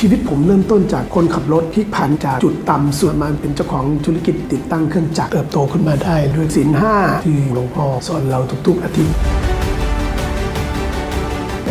ชีวิตผมเริ่มต้นจากคนขับรถพลิกผันจากจุดต่ำส่วนมาเป็นเจ้าของธุรกิจติดตั้งเครื่องจักรเติบโตขึ้นมาได้ด้วยศีลห้าที่หลวงพ่อสอนเราทุกๆอาทิตย์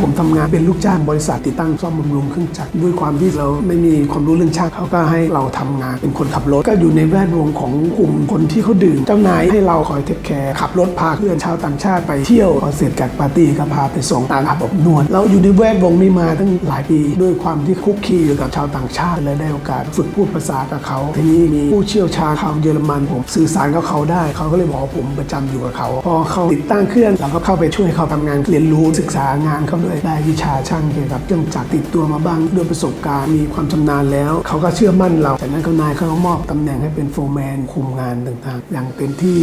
ผมทำงานเป็นลูกจ้างบริษัทติดตั้งซ่อมบำรุงเครื่องจักรด้วยความที่เราไม่มีความรู้เรื่องช่างเขาก็ให้เราทำงานเป็นคนขับรถ ก็อยู่ในแวดวงของกลุ่มคนที่เขาดื่มเจ้านายให้เราคอยเทคแคร์ขับรถพาเพื่อนชาวต่างชาติไปเที่ยวพอเสร็จจากปาร์ตี้ก็พาไปส่งตามอาบอบนวดเราอยู่ในแวดวงนี้มาตั้งหลายปี ด้วยความที่คุกคีอยู่กับชาวต่างชาติเลยได้โอกาสฝึกพูดภาษากับเขาทีนี้มีผู้เชี่ยวชาญชาวเยอรมันผมสื่อสารกับเขาได้เขาก็เลยบอกผมประจำอยู่กับเขาพอเขาติดตั้งเครื่องเราก็เข้าไปช่วยเขาทำงานเรียนรู้ศึกษางานเขาด้วยได้วิชาช่างเกี่ยวกับเครื่องจักรติดตัวมาบ้างด้วยประสบการณ์มีความชำนาญแล้ว เขาก็เชื่อมั่นเราจากนั้นเขานายเขาก็มอบตำแหน่งให้เป็นโฟร์แมนคุมงานต่างๆ อย่างเต็มที่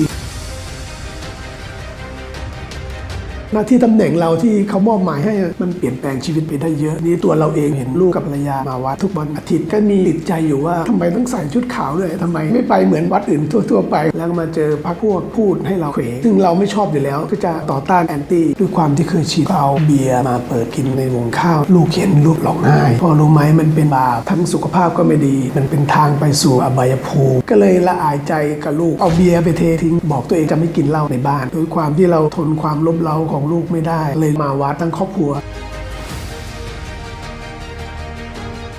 หน้าที่ตำแหน่งเราที่เขามอบหมายให้มันเปลี่ยนแปลงชีวิตไปได้เยอะนี่ตัวเราเองเห็นลูกกับภรรยามาวัดทุกวันอาทิตย์ก็มีติดใจอยู่ว่าทำไมต้องใส่ชุดขาวด้วยทำไมไม่ไปเหมือนวัดอื่นทั่วๆไป แล้วมาเจอพระพวกพูดให้เราเขวซึ่งเราไม่ชอบอยู่แล้วก็จะต่อต้านแอนตี้ด้วยความที่เคยชินเอาเบียร์มาเปิดกินในวงข้าว ลูกเห็นลูกร้องไห้พอรู้ไหมมันเป็นบาปทั้งสุขภาพก็ไม่ดี มันเป็นทางไปสู่อบายภูมิก็เลยละอายใจกับลูกเอาเบียร์ไปเททิ้งบอกตัวเองจะไม่กินเหล้าในบ้านด้วยความที่เราทนความลบเล้าของของลูกไม่ได้ เลยมาวัดทั้งครอบครัว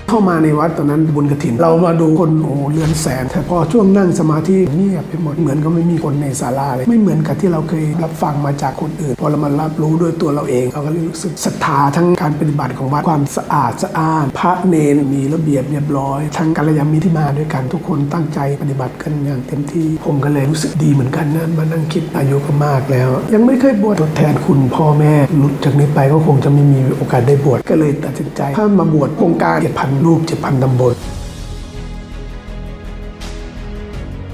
เข้ามาในวัดตอนนั้นบุญกระถิน เรามาดูคนโอ้เรือนแสนแต่พอช่วงนั่งสมาธิเงียบไปหมดเหมือนก็ไม่มีคนในศาลาเลยไม่เหมือนกับที่เราเคยรับฟังมาจากคนอื่น พอเรามารับรู้ด้วยตัวเราเองเราก็เลยรู้สึกศรัทธาทั้งการปฏิบัติของวัดความสะอาดสะอ้านพระเนนมีระเบียบเรียบร้อย ทั้งกัลยาณมิตรที่มาด้วยกันทุกคนตั้งใจปฏิบัติกันอย่างเต็มที่ผมก็เลยรู้สึกดีเหมือนกันนะมานั่งคิดอายุก็มากแล้ว ยังไม่เคยบวชทดแทนคุณพ่อแม่หลุดจากนี้ไปก็คงจะไม่มีโอกาสได้บวชก็เลยตัดสินใจถ้ามาบวชโครงการเจ็ดพันรูปเจ็ดพันตำบล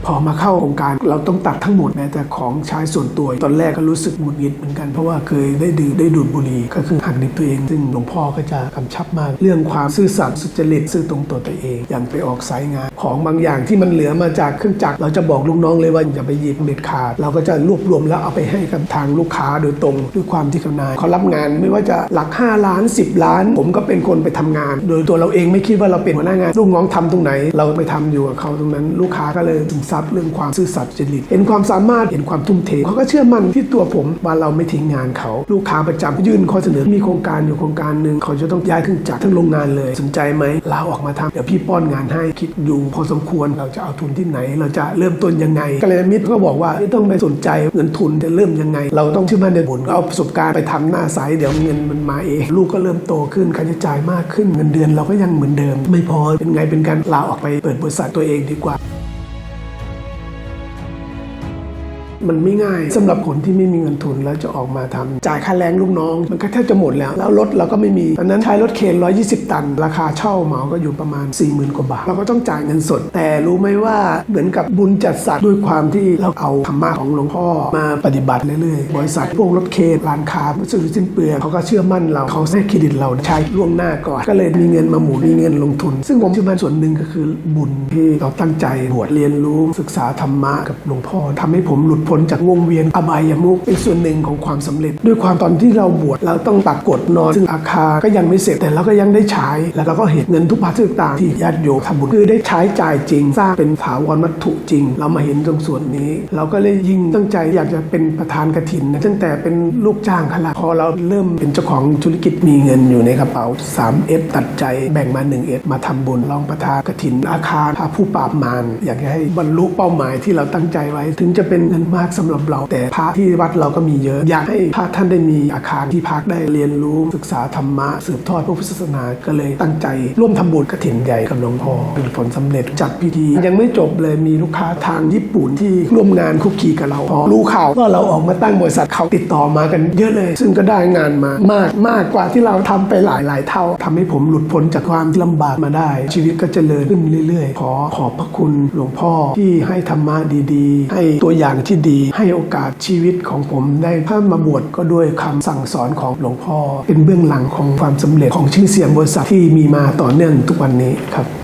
พอมาเข้าโครงการเราต้องตัดทั้งหมดแม้แต่ของใช้ส่วนตัว ตอนแรกก็รู้สึกหงุดหงิดเหมือนกัน เพราะว่าเคยได้ดื่มได้ดูดบุหรี่ก็คือหักดิบตัวเอง ซึ่งหลวงพ่อก็จะกำชับมาก เรื่องความซื่อสัตย์สุจริตซื่อตรงต่อตัวเอง อย่างไปออกสายงาน ของบางอย่างที่มันเหลือมาจากเครื่องจักรเราจะบอกลูกน้องเลยว่าอย่าไปหยิบเด็ดขาด เราก็จะรวบรวมแล้วเอาไปให้กับทางลูกค้าโดยตรงด้วยความที่เขานายเขารับงานไม่ว่าจะหลัก 5 ล้าน 10 ล้าน ผมก็เป็นคนไปทำงาน โดยตัวเราเองไม่คิดว่าเราเป็นหัวหน้างานลูกน้องทำตรงไหน เราไปทำอยู่กับเขาตรงนั้น ลูกค้าก็เลยถึงซับเรื่องความซื่อสัตย์จริตเห็นความสามารถเห็นความทุ่มเทเขาก็เชื่อมั่นที่ตัวผมว่าเราไม่ทิ้งงานเขา ลูกค้าประจำยื่นข้อเสนอมีโครงการอยู่โครงการหนึ่งเขาจะต้องย้ายเครื่องจักรทั้งโรงงานเลยสนใจไหมลาออกมาทำเดี๋ยวพี่ป้อนงานให้คิดอยู่พอสมควรเราจะเอาทุนที่ไหน เราจะเริ่มต้นยังไงกัลยาณมิตรก็บอกว่าไม่ต้องไปสนใจเงินทุนจะเริ่มยังไง เราต้องเชื่อมั่นในบุญเอาประสบการณ์ไปทำหน้าใสเดี๋ยวเงินมันมาเองลูกก็เริ่มโตขึ้นค่าใช้จ่ายมากขึ้นเงินเดือนเราก็ยังเหมือนเดิม ไม่พอเป็นไงเป็นการลาออกไปเปิดบริษัทตัวเองดีกว่า มันไม่ง่ายสำหรับคนที่ไม่มีเงินทุนแล้วจะออกมาทำจ่ายค่าแรงลูกน้อง มันก็แทบจะหมดแล้ว แล้วรถเราก็ไม่มีตอนนั้นใช้รถเคน120 ตัน ราคาเช่าเหมาก็อยู่ประมาณ 40,000 กว่าบาท เราก็ต้องจ่ายเงินสด แต่รู้ไหมว่าเหมือนกับบุญจัดสรรด้วยความที่เราเอาธรรมะของหลวงพ่อมาปฏิบัติเรื่อยๆ บริษัทพวกรถเคนร้านค้าวัสดุสิ้นเปลืองเขาก็เชื่อมั่นเราเขาให้เครดิตเราใช้ล่วงหน้าก่อนก็เลยมีเงินมาหมุนมีเงินลงทุน ซึ่งผมเชื่อมั่นส่วนหนึ่งก็คือบุญที่เราตั้งใจบวชเรียนรู้ศึกษาธรรมะกับหลวงพ่อทำให้ผมหลุดพ้นจากวงเวียนอบายมุกเป็นส่วนหนึ่งของความสำเร็จ ด้วยความตอนที่เราบวชเราต้องปักกฎนอน ซึ่งอาคารก็ยังไม่เสร็จแต่เราก็ยังได้ใช้ แล้วเราก็เห็นเงินทุกบาททุกต่างที่ญาติโยมทำบุญคือได้ใช้จ่ายจริง สร้างเป็นถาวรวัตถุจริง เรามาเห็นตรงส่วนนี้ เราก็เลยยิ่งตั้งใจอยากจะเป็นประธานกฐินนตั้งแต่เป็นลูกจ้างขลาพอเราเริ่มเป็นเจ้าของธุรกิจมีเงินอยู่ในกระเป๋า3 s ตัดใจแบ่งมา1 s มาทำบุญรองประธานกฐินอาคารพาผู้ปราบมารอยากให้บรรลุเป้าหมายที่เราตั้งใจไว้ ถึงจะเป็นเงินมากสำหรับเรา แต่พระที่วัดเราก็มีเยอะ อยากให้พระท่านได้มีอาคารที่พักได้เรียนรู้ศึกษาธรรมะสืบทอดพระพุทธศาสนาก็เลยตั้งใจ ร่วมทำบุญกฐินใหญ่กับหลวงพ่อเป็นผลสำเร็จจัดพิธี ยังไม่จบเลยมีลูกค้าทางญี่ปุ่นที่ร่วมงานคุกคีกับเราพอรู้ข่าวว่าเราออกมาตั้งบริษัทเขาติดต่อมากันเยอะเลย ซึ่งก็ได้งานมามากมากกว่าที่เราทำไปหลายหลายเท่าทำให้ผมหลุดพ้นจากความลำบากมาได้ ชีวิตก็เจริญขึ้นเรื่อยๆ ขอขอบพระคุณหลวงพ่อที่ให้ธรรมะดีๆ ให้ตัวอย่างที่ดี ให้โอกาสชีวิตของผมได้ถ้ามาบวชก็ด้วยคำสั่งสอนของหลวงพ่อ เป็นเบื้องหลังของความสำเร็จของชื่อเสียงบริษัทที่มีมาต่อเนื่องทุกวันนี้ครับ